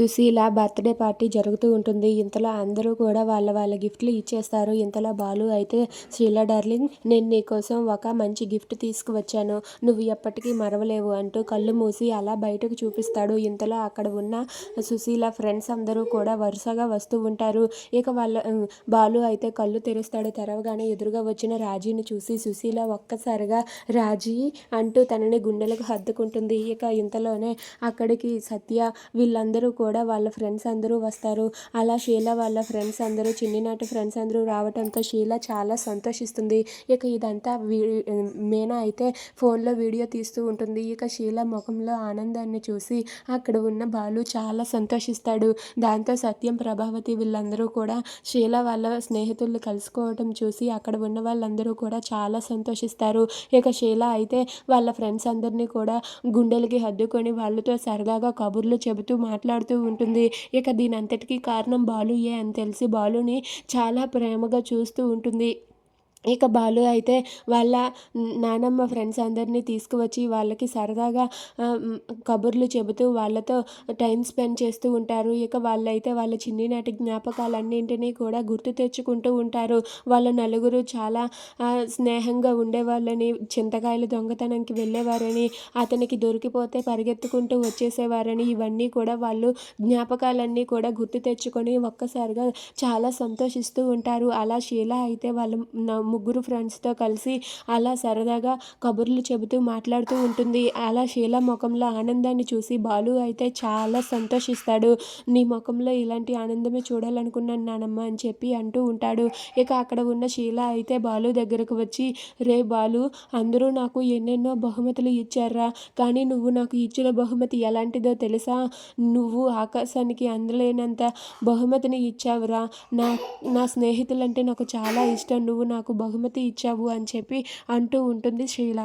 Susheela birthday party జరుగుతూ ఉంటుంది. ఇంతలో అందరూ కూడా వాళ్ళ వాళ్ళ గిఫ్ట్లు ఇచ్చేస్తారు. ఇంతలో బాలు అయితే శీల డార్లింగ్ నేను నీకోసం ఒక మంచి గిఫ్ట్ తీసుకువచ్చాను. నువ్వు ఎప్పటికీ మరవలేవు అంటూ కళ్ళు మూసి అలా బయటకు చూపిస్తాడు. ఇంతలో అక్కడ ఉన్న సుశీల ఫ్రెండ్స్ అందరూ కూడా వరుసగా వస్తూ ఉంటారు. ఇక వాళ్ళ బాలు అయితే కళ్ళు తెరుస్తాడు. తెరవగానే ఎదురుగా వచ్చిన రాజీని చూసి సుశీల ఒక్కసారిగా రాజీ అంటూ తనని గుండెలకు హద్దుకుంటుంది ఇక ఇంతలోనే అక్కడికి సత్య వీళ్ళందరూ కూడా కూడా వాళ్ళ ఫ్రెండ్స్ అందరూ వస్తారు. అలా షీల వాళ్ళ ఫ్రెండ్స్ అందరూ చిన్ననాటి ఫ్రెండ్స్ అందరూ రావడంతో షీలా చాలా సంతోషిస్తుంది. ఇక ఇదంతా వీ మీనా అయితే ఫోన్లో వీడియో తీస్తూ ఉంటుంది. ఇక షీలా ముఖంలో ఆనందాన్ని చూసి అక్కడ ఉన్న బాలు చాలా సంతోషిస్తాడు. దాంతో సత్యం ప్రభావతి వీళ్ళందరూ కూడా షీల వాళ్ళ స్నేహితులు కలుసుకోవడం చూసి అక్కడ ఉన్న వాళ్ళందరూ కూడా చాలా సంతోషిస్తారు. ఇక షీల అయితే వాళ్ళ ఫ్రెండ్స్ అందరినీ కూడా గుండెలకి హద్దుకొని వాళ్ళతో సరదాగా కబుర్లు చెబుతూ మాట్లాడుతూ ఉంటుంది. ఇక దీని అంతటికీ కారణం బాలుయే అని తెలిసి బాలుని చాలా ప్రేమగా చూస్తూ ఉంటుంది. ఇక బాలు అయితే వాళ్ళ నానమ్మ ఫ్రెండ్స్ అందరినీ తీసుకువచ్చి వాళ్ళకి సరదాగా కబుర్లు చెబుతూ వాళ్ళతో టైం స్పెండ్ చేస్తూ ఉంటారు. ఇక వాళ్ళైతే వాళ్ళ చిన్ననాటి జ్ఞాపకాలన్నింటినీ కూడా గుర్తు తెచ్చుకుంటూ ఉంటారు. వాళ్ళ నలుగురు చాలా స్నేహంగా ఉండేవాళ్ళని చింతకాయలు దొంగతనంకి వెళ్ళేవారని అతనికి దొరికిపోతే పరిగెత్తుకుంటూ వచ్చేసేవారని ఇవన్నీ కూడా వాళ్ళు జ్ఞాపకాలన్నీ కూడా గుర్తు తెచ్చుకొని ఒక్కసారిగా చాలా సంతోషిస్తూ ఉంటారు. అలా శీల అయితే వాళ్ళ ముగ్గురు ఫ్రెండ్స్తో కలిసి అలా సరదాగా కబుర్లు చెబుతూ మాట్లాడుతూ ఉంటుంది. అలా షీల ముఖంలో ఆనందాన్ని చూసి బాలు అయితే చాలా సంతోషిస్తాడు. నీ ముఖంలో ఇలాంటి ఆనందమే చూడాలనుకున్నాను నానమ్మ అని చెప్పి అంటూ ఉంటాడు. ఇక అక్కడ ఉన్న షీల అయితే బాలు దగ్గరకు వచ్చి రే బాలు అందరూ నాకు ఎన్నెన్నో బహుమతులు ఇచ్చారా? కానీ నువ్వు నాకు ఇచ్చిన బహుమతి ఎలాంటిదో తెలుసా? నువ్వు ఆకాశానికి అందలేనంత బహుమతిని ఇచ్చావురా. నా నా స్నేహితులంటే నాకు చాలా ఇష్టం. నువ్వు నాకు బహుమతి ఇచ్చావు అని చెప్పి అంటూ ఉంటుంది శీల